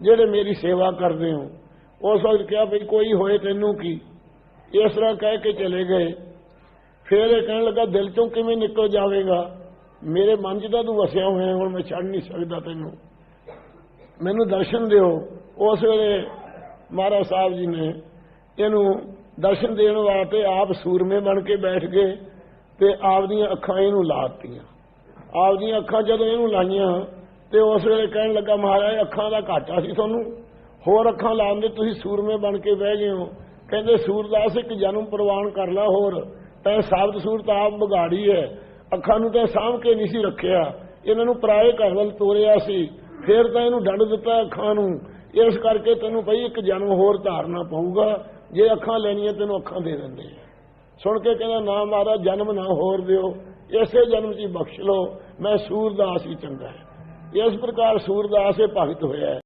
ਜਿਹੜੇ ਮੇਰੀ ਸੇਵਾ ਕਰਦੇ ਹੋ। ਉਸ ਵਕਤ ਕਿਹਾ ਵੀ ਕੋਈ ਹੋਏ ਤੈਨੂੰ ਕੀ? ਇਸ ਤਰ੍ਹਾਂ ਕਹਿ ਕੇ ਚਲੇ ਗਏ। ਫਿਰ ਇਹ ਕਹਿਣ ਲੱਗਾ, ਦਿਲ ਚੋਂ ਕਿਵੇਂ ਨਿਕਲ ਜਾਵੇਗਾ? ਮੇਰੇ ਮਨ 'ਚ ਤਾਂ ਤੂੰ ਵਸਿਆ ਹੋਇਆ ਹੁਣ ਮੈਂ ਛੱਡ ਨਹੀਂ ਸਕਦਾ ਤੈਨੂੰ। ਮੈਨੂੰ ਦਰਸ਼ਨ ਦਿਓ। ਉਸ ਵੇਲੇ ਮਹਾਰਾਜ ਸਾਹਿਬ ਜੀ ਨੇ ਇਹਨੂੰ ਦਰਸ਼ਨ ਦੇਣ ਵਾਸਤੇ ਆਪ ਸੂਰਮੇ ਬਣ ਕੇ ਬੈਠ ਗਏ ਤੇ ਆਪ ਦੀਆਂ ਅੱਖਾਂ ਇਹਨੂੰ ਲਾਤੀਆਂ ਆਪਦੀਆਂ ਅੱਖਾਂ ਜਦੋਂ ਇਹਨੂੰ ਲਾਈਆਂ ਤੇ ਉਸ ਵੇਲੇ ਕਹਿਣ ਲੱਗਾ, ਮਹਾਰਾਜ, ਅੱਖਾਂ ਦਾ ਘਾਟਾ ਸੀ ਤੁਹਾਨੂੰ। ਹੋਰ ਅੱਖਾਂ ਲਾਉਣ ਦੇ ਤੁਸੀਂ ਸੂਰਮੇ ਬਣ ਕੇ ਬਹਿ ਗਏ ਹੋ। ਕਹਿੰਦੇ, ਸੂਰਦਾਸ, ਇੱਕ ਜਨਮ ਪ੍ਰਵਾਨ ਕਰ ਲਾ ਹੋਰ। ਤੈਂ ਸਾਬਤ ਸੂਰਤ ਆਪ ਵਿਗਾੜੀ ਹੈ ਅੱਖਾਂ ਨੂੰ ਤਾਂ ਸਾਂਭ ਕੇ ਨਹੀਂ ਸੀ ਰੱਖਿਆ। ਇਹਨਾਂ ਨੂੰ ਪਰਾਏ ਘਰ ਵੱਲ ਤੋਰਿਆ ਸੀ। ਫੇਰ ਤਾਂ ਇਹਨੂੰ ਡੰਡ ਦਿੱਤਾ ਅੱਖਾਂ ਨੂੰ। ਇਸ ਕਰਕੇ ਤੈਨੂੰ ਭਈ ਇੱਕ ਜਨਮ ਹੋਰ ਧਾਰਨਾ ਪਊਗਾ। ਜੇ ਅੱਖਾਂ ਲੈਣੀਆਂ, ਤੈਨੂੰ ਅੱਖਾਂ ਦੇ ਦਿੰਦੇ ਆ। ਸੁਣ ਕੇ ਕਹਿੰਦਾ, ਨਾ ਮਹਾਰਾਜ, ਜਨਮ ਨਾ ਹੋਰ ਦਿਓ। ਇਸੇ ਜਨਮ 'ਚ ਬਖਸ਼ ਲਓ। ਮੈਂ ਸੂਰਦਾਸ ਹੀ ਚੰਗਾ ਹੈ। ਇਸ ਪ੍ਰਕਾਰ ਸੂਰਦਾਸ ਇਹ ਭਗਤ ਹੋਇਆ